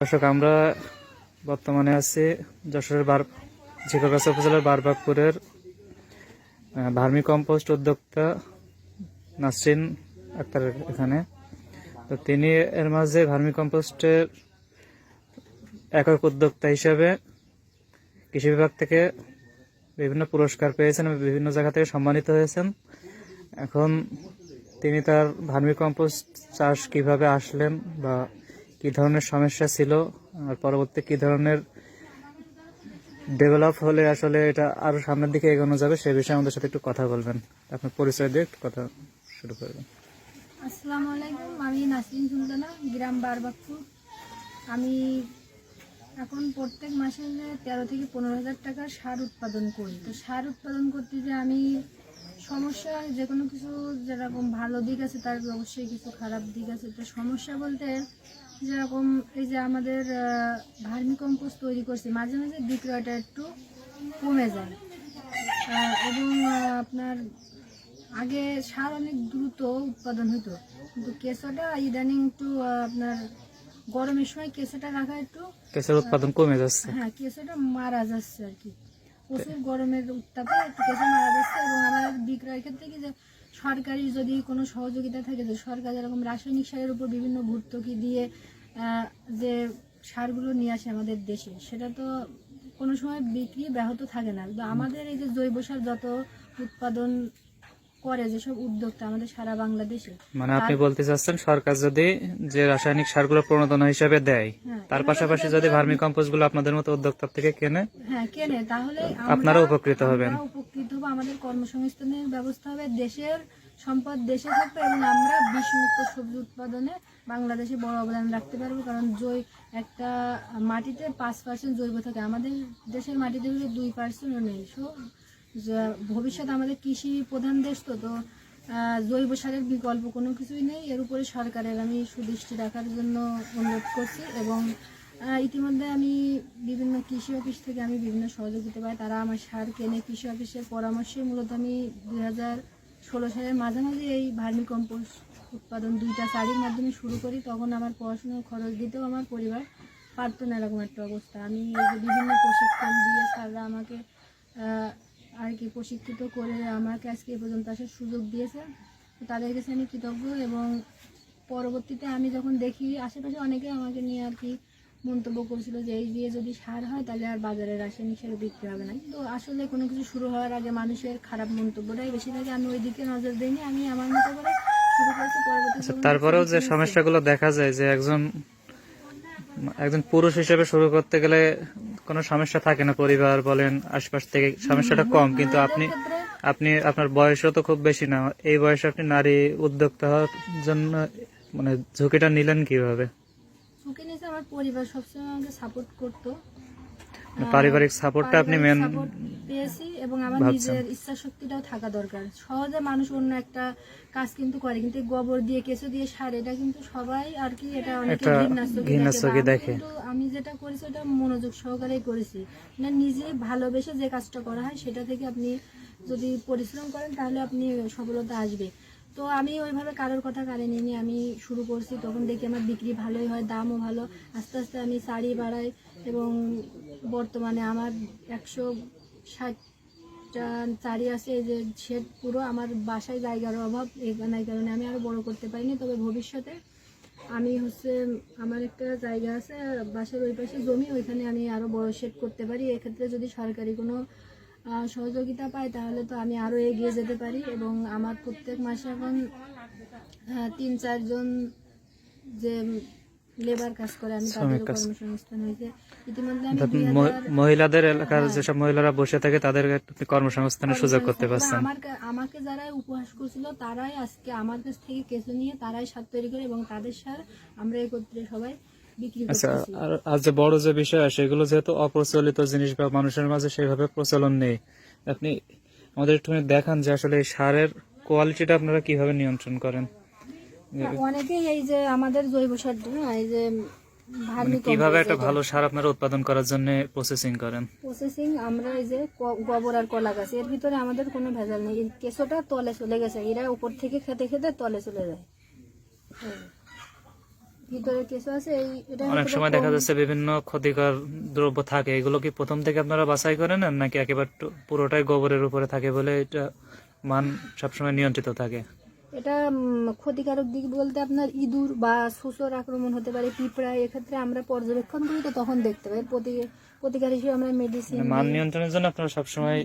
দর্শক, আমরা বর্তমানে আছি যশোরের বার, ঝিকরগাছা উপজেলার বারবাগপুরের ভার্মি কম্পোস্ট উদ্যোক্তা নাসরিন আক্তারের এখানে। তো তিনি এর মাঝে ভার্মি কম্পোস্টের একক উদ্যোক্তা হিসেবে কৃষি বিভাগ থেকে বিভিন্ন পুরস্কার পেয়েছেন এবং বিভিন্ন জায়গা থেকে সম্মানিত হয়েছেন। এখন তিনি তার ভার্মি কম্পোস্ট চাষ কীভাবে আসলেন বা কি ধরনের সমস্যা ছিল, আর পরবর্তী কি ধরনের ডেভেলপ হলে আসলে এটা আরও সামনের দিকে এগোনো যাবে, সে বিষয়ে আমাদের সাথে একটু কথা বলবেন। আপনার পরিচয় দিয়ে একটু কথা শুরু করবেন। আসসালামু আলাইকুম, আমি নাসরিন সুলতানা, গ্রাম বারবাকপুর। আমি এখন প্রত্যেক মাসে তেরো থেকে পনেরো হাজার টাকা সার উৎপাদন করি। তো সার উৎপাদন করতে যে আমি সমস্যা, যে কোনো কিছু যেরকম ভালো দিক আছে, তার অবশ্যই কিছু খারাপ দিক আছে। তো সমস্যা বলতে যেরকম এই যে আমাদের ভার্মি কম্পোস্ট তৈরি করছি মাঝে মাঝে বিক্রয়টা একটু কমে যায়। এবং আপনার আগে সার অনেক দ্রুত উৎপাদন হতো কিন্তু কেঁচোটা ইদানিং একটু আপনার গরমের সময় কেঁচোটা রাখা একটু কেঁচের উৎপাদন কমে যাচ্ছে। হ্যাঁ কেঁচোটা মারা যাচ্ছে আর কি। প্রচুর গরমের উত্তাপে একটু কেঁচো মারা যাচ্ছে এবং আমাদের বিক্রয়ের ক্ষেত্রে কি যে সরকারি যদি কোনো সহযোগিতা থাকে যে সরকার যেরকম রাসায়নিক সারের উপর বিভিন্ন ভর্তুকি দিয়ে যে সারগুলো নিয়ে আসে আমাদের দেশে সেটা তো কোনো সময় বিক্রি ব্যাহত থাকে না কিন্তু আমাদের এই যে জৈব সার যত উৎপাদন করে যেসব উদ্যোক্তা আমাদের সারা বাংলাদেশে মানে আপনি বলতে চাচ্ছেন সরকার যদি যে রাসায়নিক সারগুলো প্রণোদনা হিসেবে দেয় হ্যাঁ, তার পাশাপাশি যদি ভার্মি কম্পোস্টগুলো আপনাদের মতো উদ্যোক্তা থেকে কেনে হ্যাঁ কেনে তাহলে আপনারা উপকৃত হবেন। হব, আমাদের কর্মসংস্থানের ব্যবস্থা হবে। দেশের সম্পদ দেশে থাকবে এবং আমরা বিষমুক্ত সবজি উৎপাদনে বাংলাদেশে বড় অবদান রাখতে পারব, কারণ জৈ একটা মাটিতে পাঁচ পার্সেন্ট জৈব থাকে। আমাদের দেশের মাটিতে হলে দুই পার্সেন্টও নেই। সো ভবিষ্যৎ আমাদের কৃষি প্রধান দেশ তো তো জৈব সারের বিকল্প কোনো কিছুই নেই। এর উপরে সরকারের আমি সুদৃষ্টি রাখার জন্য অনুরোধ করছি এবং ইতিমধ্যে আমি বিভিন্ন কৃষি অফিস থেকে আমি বিভিন্ন সহযোগিতা পাই। তারা আমার সার কেনে কৃষি অফিসের পরামর্শে মূলত আমি দুই হাজার ষোলো সালের মাঝামাঝি এই ভার্মি কম্পোস্ট উৎপাদন দুইটা চারির মাধ্যমে শুরু করি। তখন আমার পড়াশোনার খরচ দিতেও আমার পরিবার পারত না এরকম একটা অবস্থা। আমি বিভিন্ন প্রশিক্ষণ দিয়ে স্যাররা আমাকে আর কি প্রশিক্ষিত করে আমাকে আজকে এ পর্যন্ত আসার সুযোগ দিয়েছে। তাদের কাছে আমি কৃতজ্ঞ এবং পরবর্তীতে আমি যখন দেখি, আশেপাশে অনেকে আমাকে নিয়ে আর কি মন্তব্য করেছিল যে এই দিয়ে যদি সার হয় তাহলে আর বাজারে রাসায়নিক সার বিক্রি হবে না। কিন্তু আসলে কোনো কিছু শুরু হওয়ার আগে মানুষের খারাপ মন্তব্যটাই বেশি থাকে। আমি ওই দিকে নজর দিইনি। আমি আমার মতো করে শুরু করেছি। পরবর্তী আচ্ছা তারপরেও যে সমস্যাগুলো দেখা যায় যে একজন একজন পুরুষ হিসেবে শুরু করতে গেলে কোনো সমস্যা থাকে না। পরিবার বলেন আশপাশ থেকে সমস্যাটা কম। কিন্তু আপনি আপনি আপনার বয়সও তো খুব বেশি না। এই বয়সে আপনি নারী উদ্যোক্তা হওয়ার জন্য মানে ঝুঁকিটা নিলেন কীভাবে? আমার পরিবার সবসময় আমাকে সাপোর্ট করতো। মানে পারিবারিক সাপোর্টটা আপনি মেন পেয়েছি এবং আমার নিজের ইচ্ছা শক্তিটাও থাকা দরকার। সহজে মানুষ অন্য একটা কাজ কিন্তু করে কিন্তু গোবর দিয়ে কেঁচো দিয়ে সার এটা কিন্তু সবাই আর কি এটা অনেকে দেখে। আমি যেটা করেছি ওটা মনোযোগ সহকারেই করেছি। না নিজে ভালোবেসে যে কাজটা করা হয় সেটা থেকে আপনি যদি পরিশ্রম করেন তাহলে আপনি সফলতা আসবে। তো আমি ওইভাবে কারোর কথা কানে নিয়ে আমি শুরু করছি, তখন দেখি আমার বিক্রি ভালোই হয়, দামও ভালো। আস্তে আস্তে আমি শাড়ি বাড়াই এবং বর্তমানে আমার একশো ষাটটা চারি আছে, এই যে শেড পুরো আমার বাসায় জায়গার অভাব, এই কারণে আমি আরও বড় করতে পারিনি। তবে ভবিষ্যতে আমি হচ্ছে আমার একটা জায়গা আছে, বাসার ওই পাশে জমি, ওইখানে আমি আরও বড় শেড করতে পারি। এক্ষেত্রে যদি সরকারি কোনো সহযোগিতা পাই তাহলে তো আমি আরও এগিয়ে যেতে পারি এবং আমার প্রত্যেক মাসে এখন তিন চারজন যে লেবার কাজ করে আমি তাদের। কর্মসংস্থান হয়েছে। ইতিমধ্যে আমি মহিলাদের এলাকার যেসব মহিলারা বসে থাকে তাদের কর্মসংস্থানের সুযোগ করতে পারছেন। আমাকে যারা উপহাস করছিল তারাই আজকে আমার কাছ থেকে কেঁচো নিয়ে তারাই সার তৈরি করে এবং তাদের সার আমরা একত্রে সবাই আচ্ছা আর যে বড় যে বিষয় সেগুলো যেহেতু অপ্রচলিত জিনিস বা মানুষের মাঝে সেভাবে প্রচলন নেই আপনি আমাদের একটুখানি দেখান যে আসলে এই সারের কোয়ালিটিটা আপনারা কীভাবে নিয়ন্ত্রণ করেন? অনেকেই এই যে আমাদের জৈব সার এই যে মানে কীভাবে একটা ভালো সার আপনারা উৎপাদন করার জন্য প্রসেসিং করেন? প্রসেসিং আমরা এই যে গোবর আর কলা গাছ এর ভিতরে আমাদের কোনো ভেজাল নেই। কেঁচোটা তলে চলে গেছে এরা উপর থেকে খেতে খেতে তলে চলে যায়। ভিতরে কেঁচো আছে এই অনেক সময় দেখা যাচ্ছে বিভিন্ন ক্ষতিকর দ্রব্য থাকে। এগুলো কি প্রথম থেকে আপনারা বাছাই করেন নাকি একেবারে পুরোটাই গোবরের উপরে থাকে বলে এটা মান সবসময় নিয়ন্ত্রিত থাকে? এটা ক্ষতিকারক দিক বলতে আপনার ইঁদুর বা সুসর আক্রমণ হতে পারে পিঁপড়া। এক্ষেত্রে আমরা পর্যবেক্ষণ করি তো তখন দেখতে পাই। প্রতি প্রতিকার হিসেবে আমরা মেডিসিন মানে মান নিয়ন্ত্রণের জন্য আপনারা সবসময়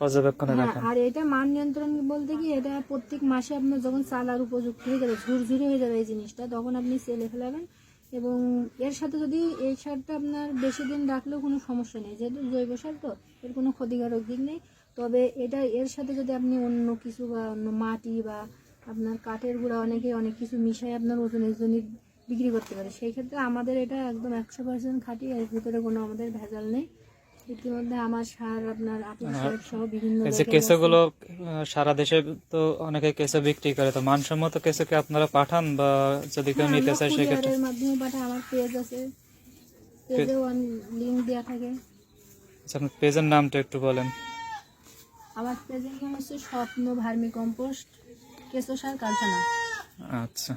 পর্যবেক্ষণে হ্যাঁ রাখেন। আর এটা মান নিয়ন্ত্রণ বলতে কি এটা প্রত্যেক মাসে আপনার যখন চালার উপযুক্ত হয়ে যাবে ঝুরঝুরি হয়ে যাবে এই জিনিসটা তখন আপনি সেলে ফেলাবেন। এবং এর সাথে যদি এই সারটা আপনার বেশি দিন রাখলেও কোনো সমস্যা নেই যেহেতু জৈব সার তো এর কোনো ক্ষতিকারক দিক নেই। তবে এটা এর সাথে যদি আপনি অন্য কিছু বা অন্য মাটি বা আপনার কাঠের গুঁড়া অনেকে অনেক কিছু মিশাই আপনার ওজনের জন্য বিক্রি করতে পারে। সেই ক্ষেত্রে আমাদের এটা একদম একশো পার্সেন্ট খাঁটি এর ভিতরে কোনো আমাদের ভেজাল নেই। ইতিমধ্যে আমার সার আপনার আপেল সার সহ বিভিন্ন এই যে কেঁচোগুলো সারা দেশে তো অনেকে কেঁচো বিক্রি করে। তো মানসম্মত কেঁচো কি আপনারা পাঠান বা যদি কেউ হ্যাঁ, নিতে চায় সেক্ষেত্রে মাধ্যমে পাঠাই। আমার পেজ আছে। পেজেও লিঙ্ক দেওয়া থাকে। আচ্ছা, আপনার পেজের নামটা একটু বলেন। আমার পেজের নাম হচ্ছে স্বপ্ন ভার্মি কম্পোস্ট কেঁচো সার কারখানা। আচ্ছা।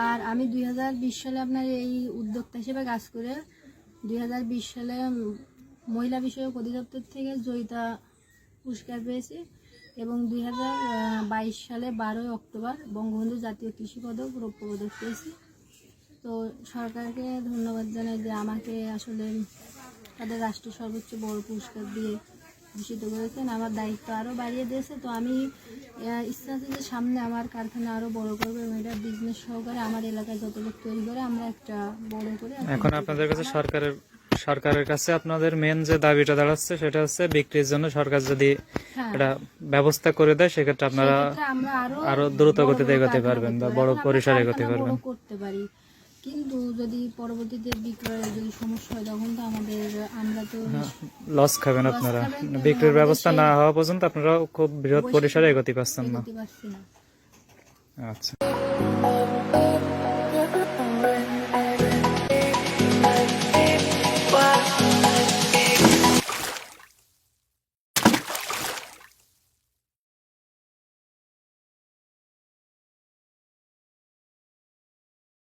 আর আমি দুই হাজার বিশ সালে আপনার এই উদ্যোক্তা হিসেবে কাজ করে দুই হাজার বিশ সালে মহিলা বিষয়ক অধিদপ্তর থেকে জয়িতা পুরস্কার পেয়েছি এবং দুই হাজার বাইশ সালে বারোই অক্টোবর বঙ্গবন্ধু জাতীয় কৃষি পদক রৌপ্য পদক পেয়েছি। তো সরকারকে ধন্যবাদ জানাই যে আমাকে আসলে তাদের রাষ্ট্রীয় সর্বোচ্চ বড় পুরস্কার দিয়ে ভূষিত করেছেন আমার দায়িত্ব আরও বাড়িয়ে দিয়েছে। তো আমি ইচ্ছা আছে যে সামনে আমার কারখানা আরও বড় করব এবং এটা বিজনেস সহকারে আমার এলাকায় যত লোক তৈরি করে আমরা একটা বড় করে এখন আপনাদের কাছে সরকারের সরকারের কাছে আপনাদের মেন যে দাবিটা দাঁড়াচ্ছে সেটা হচ্ছে বিক্রির জন্য সরকার যদি হ্যাঁ। এটা ব্যবস্থা করে দেয় সেক্ষেত্রে আপনারা আরও দ্রুত গতিতে এগোতে পারবেন বা বড় পারি। পরিসরে এগোতে পারবেন। করতে পারি। কিন্তু যদি পরবর্তীতে বিক্রয়ের যদি সমস্যা হয় তখন তো আমাদের আমরা তো লস খাবেন আপনারা। বিক্রয়ের বিক্রির ব্যবস্থা না হওয়া পর্যন্ত আপনারা খুব বৃহৎ পরিসরে এগোতে পারছেন না। আচ্ছা।